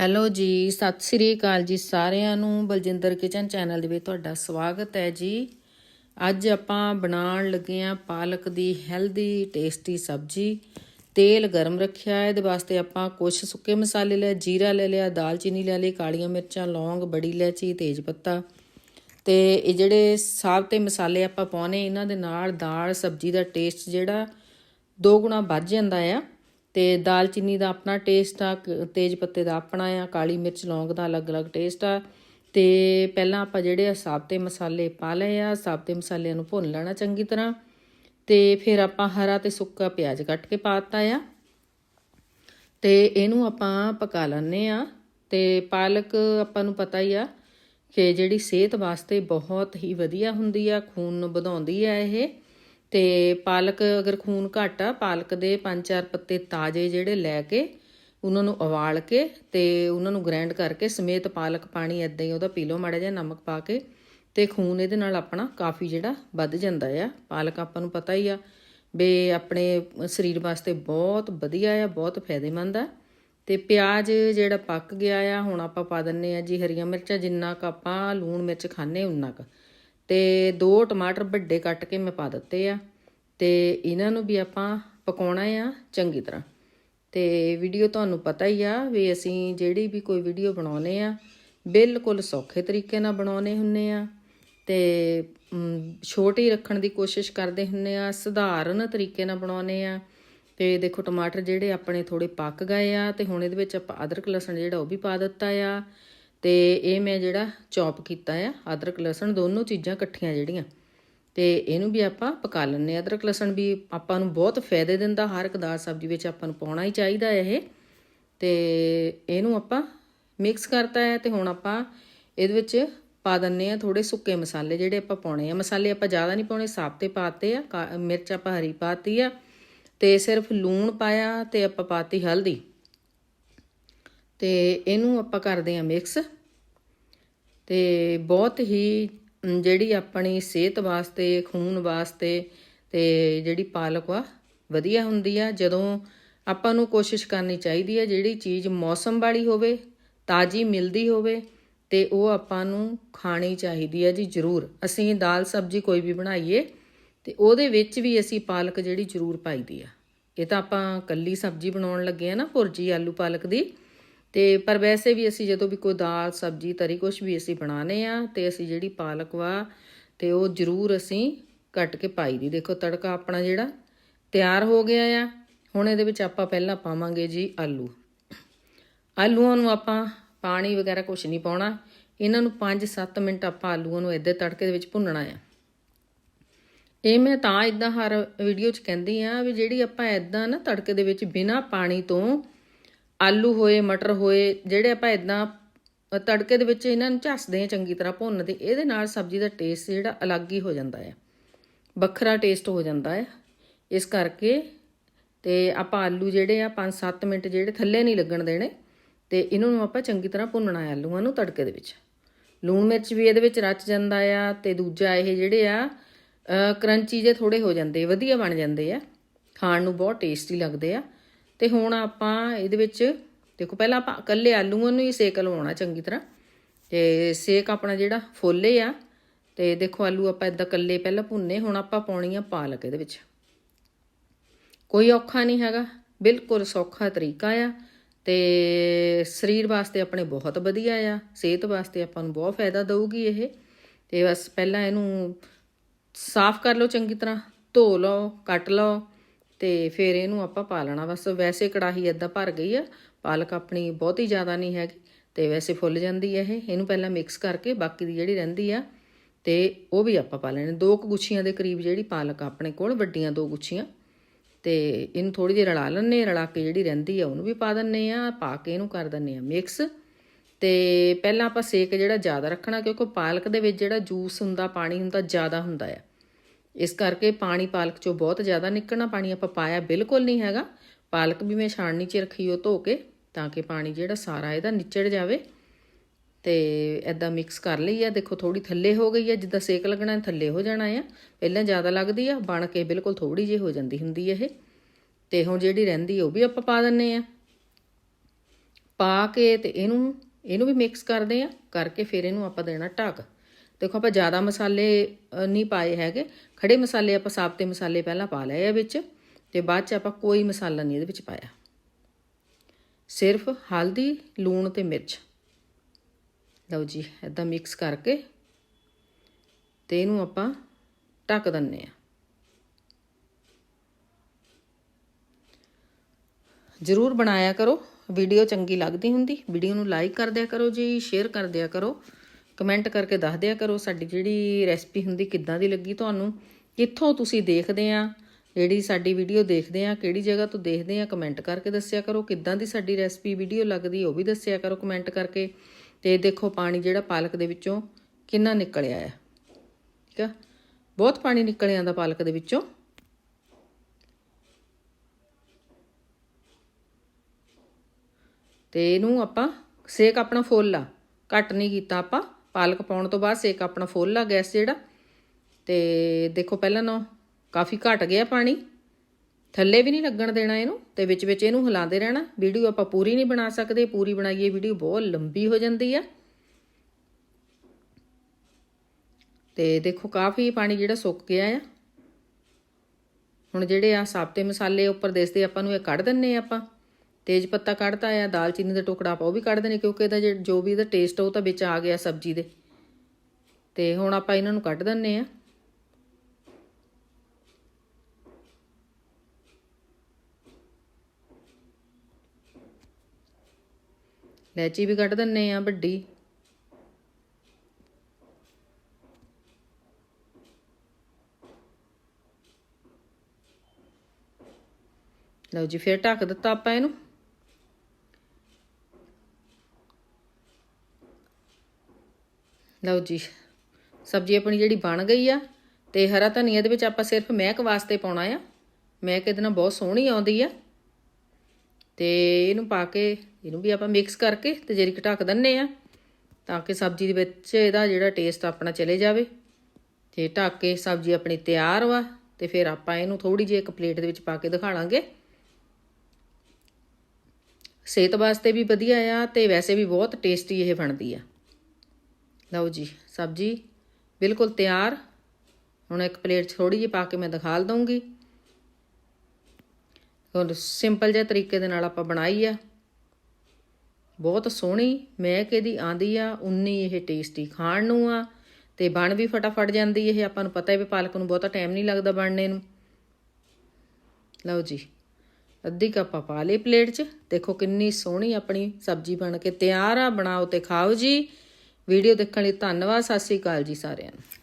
Hello ਜੀ, ਸਤਿ ਸ੍ਰੀ ਅਕਾਲ ਜੀ ਸਾਰਿਆਂ ਨੂੰ। ਬਲਜਿੰਦਰ ਕਿਚਨ ਚੈਨਲ ਦੇ ਵਿੱਚ ਤੁਹਾਡਾ ਸਵਾਗਤ ਹੈ ਜੀ। ਅੱਜ ਆਪਾਂ ਬਣਾਉਣ ਲੱਗੇ ਆ ਪਾਲਕ ਦੀ ਹੈਲਦੀ, ਟੇਸਟੀ ਸਬਜੀ। ਤੇਲ ਗਰਮ ਰੱਖਿਆ ਹੈ ਇਹਦੇ ਵਾਸਤੇ ਆਪਾਂ ਕੁਝ ਸੁੱਕੇ ਮਸਾਲੇ ਲੈ, ਜੀਰਾ ਲੈ ਲਿਆ, ਦਾਲਚੀਨੀ ਲੈ ਲਈ, ਕਾਲੀਆਂ ਮਿਰਚਾਂ, ਲੌਂਗ, ਬੜੀ ਇਲਾਇਚੀ, ਤੇਜ ਪੱਤਾ। ਤੇ ਇਹ ਜਿਹੜੇ ਸਾਬਤੇ ਮਸਾਲੇ ਆਪਾਂ ਪਾਉਨੇ ਇਹਨਾਂ ਦੇ ਨਾਲ ਦਾਲ, ਸਬਜੀ ਦਾ ਟੇਸਟ ਜਿਹੜਾ ਦੋ ਗੁਣਾ ਵੱਧ ਜਾਂਦਾ ਆ। ਤੇ ਦਾਲਚੀਨੀ ਦਾ ਆਪਣਾ ਟੇਸਟ ਆ, ਕ- ਤੇਜ ਪੱਤੇ ਦਾ ਆਪਣਾ ਆ, ਕਾਲੀ ਮਿਰਚ, ਲੌਂਗ ਦਾ ਅਲੱਗ-ਅਲੱਗ ਟੇਸਟ ਆ। ਤੇ ਪਹਿਲਾਂ ਆਪਾਂ ਜਿਹੜੇ ਆ ਸਾਬਤੇ ਮਸਾਲੇ ਪਾ ਲਏ ਆ, ਸਾਬਤੇ ਮਸਾਲਿਆਂ ਨੂੰ ਭੁੰਨ ਲੈਣਾ ਚੰਗੀ ਤਰ੍ਹਾਂ। ਤੇ ਫਿਰ ਆਪਾਂ ਹਰਾ ਤੇ ਸੁੱਕਾ ਪਿਆਜ਼ ਕੱਟ ਕੇ ਪਾਤਾ ਆ। ਤੇ ਇਹਨੂੰ ਆਪਾਂ ਪਕਾ ਲੈਣੇ ਆ। ਤੇ ਪਾਲਕ ਆਪਾਂ ਨੂੰ ਪਤਾ ਹੀ ਆ ਕਿ ਜਿਹੜੀ ਸਿਹਤ ਵਾਸਤੇ ਬਹੁਤ ਹੀ ਵਧੀਆ ਹੁੰਦੀ ਆ, ਖੂਨ ਨੂੰ ਵਧਾਉਂਦੀ ਆ ਇਹ। ਤੇ ਪਾਲਕ ਅਗਰ ਖੂਨ ਘੱਟ ਆ, ਪਾਲਕ ਦੇ ਪੰਜ ਚਾਰ ਪੱਤੇ ਤਾਜ਼ੇ ਜਿਹੜੇ ਲੈ ਕੇ ਉਹਨਾਂ ਨੂੰ ਉਬਾਲ ਕੇ ਤੇ ਉਹਨਾਂ ਨੂੰ ਗ੍ਰਾਈਂਡ ਕਰਕੇ ਸਮੇਤ ਪਾਲਕ ਪਾਣੀ ਇਦਾਂ ਹੀ ਉਹਦਾ ਪੀ ਲਓ ਮਾੜਾ ਜਿਹਾ ਨਮਕ ਪਾ ਕੇ ਤੇ ਖੂਨ ਇਹਦੇ ਨਾਲ ਆਪਣਾ ਕਾਫੀ ਜਿਹੜਾ ਵੱਧ ਜਾਂਦਾ ਆ। ਪਾਲਕ ਆਪਾਂ ਨੂੰ ਪਤਾ ਹੀ ਆ ਬੇ ਆਪਣੇ ਸਰੀਰ ਵਾਸਤੇ ਬਹੁਤ ਵਧੀਆ ਆ, ਬਹੁਤ ਫਾਇਦੇਮੰਦ ਆ। ਤੇ ਪਿਆਜ਼ ਜਿਹੜਾ ਪੱਕ ਗਿਆ ਆ, ਹੁਣ ਆਪਾਂ ਪਾ ਦਿੰਨੇ ਆ ਜੀ ਹਰੀਆਂ ਮਿਰਚਾਂ, ਜਿੰਨਾ ਕੁ ਆਪਾਂ ਲੂਣ ਮਿਰਚ ਖਾਣੇ ਉਨਾ ਕੁ। ਤੇ ਦੋ ਟਮਾਟਰ ਵੱਡੇ ਕੱਟ ਕੇ ਮੈਂ ਪਾ ਦਿੱਤੇ ਆ ਤੇ ਇਹਨਾਂ ਨੂੰ ਵੀ ਆਪਾਂ ਪਕਾਉਣਾ ਆ ਚੰਗੀ ਤਰ੍ਹਾਂ। ਤੇ ਵੀਡੀਓ ਤੁਹਾਨੂੰ ਪਤਾ ਹੀ ਆ ਵੀ ਅਸੀਂ ਜਿਹੜੀ ਵੀ ਕੋਈ ਵੀਡੀਓ ਬਣਾਉਨੇ ਆ, ਬਿਲਕੁਲ ਸੌਖੇ ਤਰੀਕੇ ਨਾਲ ਬਣਾਉਨੇ ਹੁੰਨੇ ਆ ਤੇ ਛੋਟੀ ਰੱਖਣ ਦੀ ਕੋਸ਼ਿਸ਼ ਕਰਦੇ ਹੁੰਨੇ ਆ, ਸਧਾਰਨ ਤਰੀਕੇ ਨਾਲ ਬਣਾਉਨੇ ਆ। ਤੇ ਦੇਖੋ ਟਮਾਟਰ ਜਿਹੜੇ ਆਪਣੇ ਥੋੜੇ ਪੱਕ ਗਏ ਆ ਤੇ ਹੁਣ ਇਹਦੇ ਵਿੱਚ ਆਪਾਂ ਅਦਰਕ ਲਸਣ ਜਿਹੜਾ ਉਹ ਵੀ ਪਾ ਦਿੱਤਾ ਆ। ਤੇ ਇਹ ਮੈਂ ਜਿਹੜਾ ਚੌਪ ਕੀਤਾ ਆ, ਅਦਰਕ, ਲਸਣ ਦੋਨੋਂ ਚੀਜ਼ਾਂ ਇਕੱਠੀਆਂ ਜਿਹੜੀਆਂ। ਤੇ ਇਹਨੂੰ ਵੀ ਆਪਾਂ ਪਕਾ ਲੈਣੇ ਅਦਰਕ, ਲਸਣ ਵੀ ਆਪਾਂ ਨੂੰ ਬਹੁਤ ਫਾਇਦੇ ਦਿੰਦਾ, ਹਰ ਇੱਕ ਦਾਲ ਸਬਜ਼ੀ ਵਿੱਚ ਆਪਾਂ ਨੂੰ ਪਾਉਣਾ ਹੀ ਚਾਹੀਦਾ ਇਹ। ਤੇ ਇਹਨੂੰ ਆਪਾਂ ਮਿਕਸ ਕਰਤਾ ਹੈ ਤੇ ਹੁਣ ਆਪਾਂ ਇਹਦੇ ਵਿੱਚ ਪਾ ਦਿੰਨੇ ਆ ਥੋੜੇ ਸੁੱਕੇ ਮਸਾਲੇ ਜਿਹੜੇ ਆਪਾਂ ਪਾਉਣੇ ਆ। ਮਸਾਲੇ ਆਪਾਂ ਜ਼ਿਆਦਾ ਨਹੀਂ ਪਾਉਣੇ ਸਾਬਤੇ ਪਾਤੇ ਆ। ਕਾ- ਮਿਰਚ ਆਪਾਂ ਹਰੀ ਪਾਤੀ ਆ ਤੇ ਸਿਰਫ ਲੂਣ ਪਾਇਆ ਤੇ ਆਪਾਂ ਪਾਤੀ ਹਲਦੀ। ਤੇ ਇਹਨੂੰ ਆਪਾਂ ਕਰਦੇ ਆ ਮਿਕਸ ਤੇ ਬਹੁਤ ਹੀ ਜਿਹੜੀ ਆਪਣੀ ਸਿਹਤ ਵਾਸਤੇ, ਖੂਨ ਵਾਸਤੇ ਤੇ ਜਿਹੜੀ ਪਾਲਕ ਆ, ਵਧੀਆ ਹੁੰਦੀ ਆ। ਜਦੋਂ ਆਪਾਂ ਨੂੰ ਕੋਸ਼ਿਸ਼ ਕਰਨੀ ਚਾਹੀਦੀ ਹੈ ਜਿਹੜੀ ਚੀਜ਼ ਮੌਸਮ ਵਾਲੀ ਹੋਵੇ, ਤਾਜ਼ੀ ਮਿਲਦੀ ਹੋਵੇ, ਤੇ ਉਹ ਆਪਾਂ ਨੂੰ ਖਾਣੀ ਚਾਹੀਦੀ ਹੈ ਜੀ ਜ਼ਰੂਰ। ਅਸੀਂ ਦਾਲ ਸਬਜ਼ੀ ਕੋਈ ਵੀ ਬਣਾਈਏ, ਤੇ ਉਹਦੇ ਵਿੱਚ ਵੀ ਅਸੀਂ ਪਾਲਕ ਜਿਹੜੀ ਜ਼ਰੂਰ ਪਾਈਦੀ ਆ। ਇਹ ਤਾਂ ਆਪਾਂ ਕੱਲੀ ਸਬਜ਼ੀ ਬਣਾਉਣ ਲੱਗੇ ਆ ਨਾ, ਭੁਰਜੀ ਆਲੂ ਪਾਲਕ ਦੀ ਤੇ ਪਰ ਵੈਸੇ ਵੀ ਅਸੀਂ ਜਦੋਂ ਵੀ ਕੋਈ ਦਾਲ, ਸਬਜ਼ੀ, ਤਰੀ ਕੁਛ ਵੀ ਅਸੀਂ ਬਣਾਨੇ ਆ ਤੇ ਅਸੀਂ ਜਿਹੜੀ ਪਾਲਕ ਵਾ ਤੇ ਉਹ ਜ਼ਰੂਰ ਅਸੀਂ ਕੱਟ ਕੇ ਪਾਈ ਦੀ। ਦੇਖੋ ਤੜਕਾ ਆਪਣਾ ਜਿਹੜਾ ਤਿਆਰ ਹੋ ਗਿਆ ਆ। ਹੁਣ ਇਹਦੇ ਵਿੱਚ ਆਪਾਂ ਪਹਿਲਾਂ ਪਾਵਾਂਗੇ ਜੀ ਆਲੂ। ਆਲੂਆਂ ਨੂੰ ਆਪਾਂ ਪਾਣੀ ਵਗੈਰਾ ਕੁਛ ਨਹੀਂ ਪਾਉਣਾ। ਇਹਨਾਂ ਨੂੰ 5-7 ਮਿੰਟ ਆਪਾਂ ਆਲੂਆਂ ਨੂੰ ਇੱਦਾਂ ਤੜਕੇ ਦੇ ਵਿੱਚ ਭੁੰਨਣਾ ਆ। ਇਹ ਮੈਂ ਤਾਂ ਇਦਾਂ ਹਰ ਵੀਡੀਓ 'ਚ ਕਹਿੰਦੀ ਆ ਵੀ ਜਿਹੜੀ ਆਪਾਂ ਇਦਾਂ ਨਾ ਤੜਕੇ ਦੇ ਵਿੱਚ ਬਿਨਾ ਪਾਣੀ ਤੋਂ ਆਲੂ ਹੋਏ, ਮਟਰ ਹੋਏ, ਜਿਹੜੇ ਆਪਾਂ ਇਦਾਂ ਤੜਕੇ ਦੇ ਵਿੱਚ ਇਹਨਾਂ ਨੂੰ ਝੱਸਦੇ ਆ ਚੰਗੀ ਤਰ੍ਹਾਂ ਭੁੰਨਦੇ ਇਹਦੇ ਨਾਲ ਸਬਜ਼ੀ ਦਾ ਟੇਸਟ ਜਿਹੜਾ ਅਲੱਗ ਹੀ ਹੋ ਜਾਂਦਾ ਹੈ। ਵੱਖਰਾ ਟੇਸਟ ਹੋ ਜਾਂਦਾ ਹੈ। ਇਸ ਕਰਕੇ ਤੇ ਆਪਾਂ ਆਲੂ ਜਿਹੜੇ ਆ 5-7 ਮਿੰਟ ਜਿਹੜੇ ਥੱਲੇ ਨਹੀਂ ਲੱਗਣ ਦੇਣੇ, ਤੇ ਇਹਨਾਂ ਨੂੰ ਆਪਾਂ ਚੰਗੀ ਤਰ੍ਹਾਂ ਭੁੰਨਣਾ ਹੈ ਆਲੂਆਂ ਨੂੰ ਤੜਕੇ ਦੇ ਵਿੱਚ। ਲੂਣ ਮਿਰਚ ਵੀ ਇਹਦੇ ਵਿੱਚ ਰਚ ਜਾਂਦਾ ਆ ਤੇ ਦੂਜਾ ਇਹ ਜਿਹੜੇ ਆ ਕਰੰਚੀ ਜੇ ਥੋੜੇ ਹੋ ਜਾਂਦੇ, ਵਧੀਆ ਬਣ ਜਾਂਦੇ ਆ। ਖਾਣ ਨੂੰ ਬਹੁਤ ਟੇਸਟੀ ਲੱਗਦੇ ਆ। ਤੇ ਹੁਣ ਆਪਾਂ ਇਹਦੇ ਵਿੱਚ, ਦੇਖੋ ਪਹਿਲਾਂ ਆਪਾਂ ਇਕੱਲੇ ਆਲੂਆਂ ਨੂੰ ਹੀ ਸੇਕ ਲਵਾਉਣਾ ਚੰਗੀ ਤਰ੍ਹਾਂ। ਤੇ ਸੇਕ ਆਪਣਾ ਜਿਹੜਾ ਫੁੱਲੇ ਆ, ਤੇ ਦੇਖੋ ਆਲੂ ਆਪਾਂ ਇਦਾਂ ਇਕੱਲੇ ਪਹਿਲਾਂ ਭੁੰਨੇ, ਹੁਣ ਆਪਾਂ ਪਾਉਣੀ ਆ ਪਾਲਕ ਇਹਦੇ ਵਿੱਚ। ਕੋਈ ਔਖਾ ਨਹੀਂ ਹੈਗਾ, ਬਿਲਕੁਲ ਸੌਖਾ ਤਰੀਕਾ ਆ, ਤੇ ਸਰੀਰ ਵਾਸਤੇ ਆਪਣੇ ਬਹੁਤ ਵਧੀਆ ਆ, ਸਿਹਤ ਵਾਸਤੇ ਆਪਾਂ ਨੂੰ ਬਹੁਤ ਫਾਇਦਾ ਦਊਗੀ ਇਹ। ਤੇ ਬਸ ਪਹਿਲਾਂ ਇਹਨੂੰ ਸਾਫ਼ ਕਰ ਲਓ ਚੰਗੀ ਤਰ੍ਹਾਂ, ਧੋ ਲਓ, ਕੱਟ ਲਓ ਤੇ ਫਿਰ ਇਹਨੂੰ ਆਪਾਂ ਪਾ ਲੈਣਾ। ਬਸ ਵੈਸੇ ਕੜਾਹੀ ਏਦਾਂ ਭਰ ਗਈ ਆ, ਪਾਲਕ ਆਪਣੀ ਬਹੁਤੀ ਜ਼ਿਆਦਾ ਨਹੀਂ ਹੈਗੀ ਤੇ ਵੈਸੇ ਫੁੱਲ ਜਾਂਦੀ ਹੈ ਇਹ। ਇਹਨੂੰ ਪਹਿਲਾਂ ਮਿਕਸ ਕਰਕੇ ਬਾਕੀ ਦੀ ਜਿਹੜੀ ਰਹਿੰਦੀ ਆ ਤੇ ਉਹ ਵੀ ਆਪਾਂ ਪਾ ਲੈਣੇ। ਦੋ ਕੁ ਗੁੱਛੀਆਂ ਦੇ ਕਰੀਬ ਜਿਹੜੀ ਪਾਲਕ ਆਪਣੇ ਕੋਲ, ਵੱਡੀਆਂ ਦੋ ਗੁੱਛੀਆਂ। ਤੇ ਇਹਨੂੰ ਥੋੜੀ ਜਿਹੀ ਰਲਾ ਲੈਣੇ ਰਲਾ ਕੇ ਜਿਹੜੀ ਰਹਿੰਦੀ ਆ ਉਹਨੂੰ ਵੀ ਪਾ ਦਿੰਨੇ ਆ, ਪਾ ਕੇ ਇਹਨੂੰ ਕਰ ਦਿੰਨੇ ਆ ਮਿਕਸ ਤੇ ਪਹਿਲਾਂ ਆਪਾਂ ਸੇਕ ਜਿਹੜਾ ਜ਼ਿਆਦਾ ਰੱਖਣਾ, ਕਿਉਂਕਿ ਪਾਲਕ ਦੇ ਵਿੱਚ ਜਿਹੜਾ ਜੂਸ ਹੁੰਦਾ, ਪਾਣੀ ਹੁੰਦਾ, ਜ਼ਿਆਦਾ ਹੁੰਦਾ ਆ। ਇਸ ਕਰਕੇ ਪਾਣੀ ਪਾਲਕ ਚੋਂ ਬਹੁਤ ਜ਼ਿਆਦਾ ਨਿਕਲਣਾ ਪਾਣੀ ਆਪਾਂ ਪਾਇਆ ਬਿਲਕੁਲ ਨਹੀਂ ਹੈਗਾ। ਪਾਲਕ ਵੀ ਮੈਂ ਛਾਣਨੀ 'ਚ ਰੱਖੀ ਉਹ ਧੋ ਕੇ, ਤਾਂ ਕਿ ਪਾਣੀ ਜਿਹੜਾ ਸਾਰਾ ਇਹਦਾ ਨਿਚੜ ਜਾਵੇ। ਤੇ ਐਦਾਂ ਮਿਕਸ ਕਰ ਲਈ ਆ। ਦੇਖੋ ਥੋੜੀ ਥੱਲੇ ਹੋ ਗਈ ਆ, ਜਿੱਦਾਂ ਸੇਕ ਲੱਗਣਾ, ਥੱਲੇ ਹੋ ਜਾਣਾ ਆ। ਪਹਿਲਾਂ ਜ਼ਿਆਦਾ ਲੱਗਦੀ ਆ, ਬਣ ਕੇ ਬਿਲਕੁਲ ਥੋੜੀ ਜਿਹੀ ਹੋ ਜਾਂਦੀ ਹੁੰਦੀ ਇਹ। ਤੇ ਹੁਣ ਜਿਹੜੀ ਰਹਿੰਦੀ ਉਹ ਵੀ ਆਪਾਂ ਪਾ ਦਿੰਨੇ ਆ। ਪਾ ਕੇ ਤੇ ਇਹਨੂੰ ਇਹਨੂੰ ਵੀ ਮਿਕਸ ਕਰਦੇ ਆ। ਕਰਕੇ ਫਿਰ ਇਹਨੂੰ ਆਪਾਂ ਦੇਣਾ ਢੱਕ। ਦੇਖੋ ਆਪਾਂ ਜ਼ਿਆਦਾ ਮਸਾਲੇ ਨਹੀਂ ਪਾਏ ਹੈਗੇ। ਖੜੇ ਮਸਾਲੇ ਆਪਾਂ ਸਾਬਤੇ ਮਸਾਲੇ ਪਹਿਲਾਂ ਪਾ ਲਏ ਆ ਵਿੱਚ ਤੇ ਬਾਅਦ ਚ ਆਪਾਂ ਕੋਈ ਮਸਾਲਾ ਨਹੀਂ ਇਹਦੇ ਵਿੱਚ ਪਾਇਆ। ਸਿਰਫ ਹਲਦੀ, ਲੂਣ ਤੇ ਮਿਰਚ। ਲਓ ਜੀ ਇਦਾਂ ਮਿਕਸ ਕਰਕੇ ਤੇ ਇਹਨੂੰ ਆਪਾਂ ਢੱਕ ਦਿੰਨੇ ਆ। ਜ਼ਰੂਰ ਬਣਾਇਆ ਕਰੋ। ਵੀਡੀਓ ਚੰਗੀ ਲੱਗਦੀ ਹੁੰਦੀ, ਵੀਡੀਓ ਨੂੰ ਲਾਈਕ ਕਰ ਦਿਆ ਕਰੋ ਜੀ ਸ਼ੇਅਰ ਕਰ ਦਿਆ ਕਰੋ। ਕਮੈਂਟ ਕਰਕੇ ਦੱਸ ਦਿਆ ਕਰੋ ਸਾਡੀ ਜਿਹੜੀ ਰੈਸਪੀ ਹੁੰਦੀ ਕਿੱਦਾਂ ਦੀ ਲੱਗੀ ਤੁਹਾਨੂੰ, ਕਿੱਥੋਂ ਤੁਸੀਂ ਦੇਖਦੇ ਆ, ਜਿਹੜੀ ਸਾਡੀ ਵੀਡੀਓ ਦੇਖਦੇ ਆ, ਕਿਹੜੀ ਜਗ੍ਹਾ ਤੋਂ ਦੇਖਦੇ ਆ, ਕਮੈਂਟ ਕਰਕੇ ਦੱਸਿਆ ਕਰੋ, ਕਿੱਦਾਂ ਦੀ ਸਾਡੀ ਰੈਸਪੀ ਵੀਡੀਓ ਲੱਗਦੀ ਉਹ ਵੀ ਦੱਸਿਆ ਕਰੋ ਕਮੈਂਟ ਕਰਕੇ, ਤੇ ਦੇਖੋ ਪਾਣੀ ਜਿਹੜਾ ਪਾਲਕ ਦੇ ਵਿੱਚੋਂ ਕਿੰਨਾ ਨਿਕਲਿਆ ਆ। ਠੀਕ ਆ? ਬਹੁਤ ਪਾਣੀ ਨਿਕਲ ਆਂਦਾ ਪਾਲਕ ਦੇ ਵਿੱਚੋਂ। ਤੇ ਇਹਨੂੰ ਆਪਾਂ ਸੇਕ ਆਪਣਾ ਫੁੱਲ ਆ, ਘੱਟ ਨਹੀਂ ਕੀਤਾ ਆਪਾਂ। ਪਾਲਕ ਪਾਉਣ ਤੋਂ ਬਾਅਦ ਸੇਕ ਆਪਣਾ ਫੁੱਲ ਆ ਗੈਸ ਜਿਹੜਾ। ਤੇ ਦੇਖੋ ਪਹਿਲਾਂ ਨਾ ਕਾਫੀ ਘਟ ਗਿਆ ਪਾਣੀ। ਥੱਲੇ ਵੀ ਨਹੀਂ ਲੱਗਣ ਦੇਣਾ ਇਹਨੂੰ ਤੇ ਵਿੱਚ ਵਿੱਚ ਇਹਨੂੰ ਹਿਲਾਉਂਦੇ ਰਹਿਣਾ। ਵੀਡੀਓ ਆਪਾਂ ਪੂਰੀ ਨਹੀਂ ਬਣਾ ਸਕਦੇ, ਪੂਰੀ ਬਣਾਈਏ ਵੀਡੀਓ ਬਹੁਤ ਲੰਬੀ ਹੋ ਜਾਂਦੀ ਆ। ਤੇ ਦੇਖੋ ਕਾਫੀ ਪਾਣੀ ਜਿਹੜਾ ਸੁੱਕ ਗਿਆ ਆ। ਹੁਣ ਜਿਹੜੇ ਆ ਸਾਬਤੇ ਮਸਾਲੇ ਉੱਪਰ ਦਿਸਦੇ ਆਪਾਂ ਨੂੰ ਇਹ ਕੱਢ ਦਿੰਨੇ ਆ ਆਪਾਂ। ਤੇਜ ਪੱਤਾ ਕੱਢਤਾ ਆ ਦਾਲਚੀਨੀ ਦਾ ਟੁਕੜਾ ਆਪਾਂ ਉਹ ਵੀ ਕੱਢ ਦੇਣੇ ਕਿਉਂਕਿ ਇਹਦਾ ਜਿਹੜਾ- ਜੋ ਵੀ ਇਹਦਾ ਟੇਸਟ ਆ, ਉਹ ਤਾਂ ਵਿੱਚ ਆ ਗਿਆ ਸਬਜ਼ੀ ਦੇ। ਤੇ ਹੁਣ ਆਪਾਂ ਇਹਨਾਂ ਨੂੰ ਕੱਢ ਦਿੰਨੇ ਆ। ਲੈਚੀ ਵੀ ਕੱਢ ਦਿੰਨੇ ਆ ਵੱਡੀ। ਲਓ ਜੀ, ਫਿਰ ਢੱਕ ਦਿੱਤਾ ਆਪਾਂ ਇਹਨੂੰ। ਲਓ ਜੀ, ਸਬਜ਼ੀ ਆਪਣੀ ਜਿਹੜੀ ਬਣ ਗਈ ਆ ਤੇ ਹਰਾ ਧਨੀਆ ਦੇ ਵਿੱਚ ਆਪਾਂ ਸਿਰਫ ਮਹਿਕ ਵਾਸਤੇ ਪਾਉਣਾ ਆ। ਮਹਿਕ ਇਹਦੇ ਨਾਲ ਬਹੁਤ ਸੋਹਣੀ ਆਉਂਦੀ ਆ। ਤੇ ਇਹਨੂੰ ਪਾ ਕੇ, ਇਹਨੂੰ ਵੀ ਆਪਾਂ ਮਿਕਸ ਕਰਕੇ ਤੇ ਜਰੀ ਢੱਕ ਦਿੰਨੇ ਆ ਤਾਂ ਕਿ ਸਬਜ਼ੀ ਦੇ ਵਿੱਚ ਇਹਦਾ ਜਿਹੜਾ ਟੇਸਟ ਆਪਣਾ ਚਲੇ ਜਾਵੇ। ਤੇ ਢੱਕ ਕੇ ਸਬਜ਼ੀ ਆਪਣੀ ਤਿਆਰ ਵਾ ਤੇ ਫਿਰ ਆਪਾਂ ਇਹਨੂੰ ਥੋੜੀ ਜਿਹੀ ਇੱਕ ਪਲੇਟ ਦੇ ਵਿੱਚ ਪਾ ਕੇ ਦਿਖਾਵਾਂਗੇ ਸਿਹਤ ਵਾਸਤੇ ਵੀ ਵਧੀਆ ਆ ਤੇ ਵੈਸੇ ਵੀ ਬਹੁਤ ਟੇਸਟੀ ਇਹ ਬਣਦੀ ਆ। ਲਓ ਜੀ, ਸਬਜ਼ੀ ਬਿਲਕੁਲ ਤਿਆਰ। ਹੁਣ ਇੱਕ ਪਲੇਟ 'ਚ ਥੋੜੀ ਜਿਹੀ ਪਾ ਕੇ ਮੈਂ ਦਿਖਾ ਦਊਂਗੀ। ਹੁਣ ਸਿੰਪਲ ਜਿਹੇ ਤਰੀਕੇ ਦੇ ਨਾਲ ਆਪਾਂ ਬਣਾਈ ਆ। ਬਹੁਤ ਸੋਹਣੀ ਮਹਿਕ ਇਹਦੀ ਆਂਦੀ ਆ, ਉਨੀ ਇਹ ਟੇਸਟੀ ਖਾਣ ਨੂੰ ਆ। ਤੇ ਬਣ ਵੀ ਫਟਾਫਟ ਜਾਂਦੀ ਇਹ, ਆਪਾਂ ਨੂੰ ਪਤਾ ਹੈ ਵੀ ਪਾਲਕ ਨੂੰ ਬਹੁਤਾ ਟਾਈਮ ਨਹੀਂ ਲੱਗਦਾ ਬਣਨੇ ਨੂੰ। ਲਓ ਜੀ, ਅੱਧੀ ਕੱਪ ਪਾ ਲਈ ਪਲੇਟ 'ਚ। ਦੇਖੋ ਕਿੰਨੀ ਸੋਹਣੀ ਆਪਣੀ ਸਬਜ਼ੀ ਬਣ ਕੇ ਤਿਆਰ ਆ, ਬਣਾਓ ਤੇ ਖਾਓ ਜੀ। ਵੀਡੀਓ ਦੇਖਣ ਲਈ ਧੰਨਵਾਦ ਸਤਿ ਸ੍ਰੀ ਅਕਾਲ ਜੀ ਸਾਰਿਆਂ ਨੂੰ।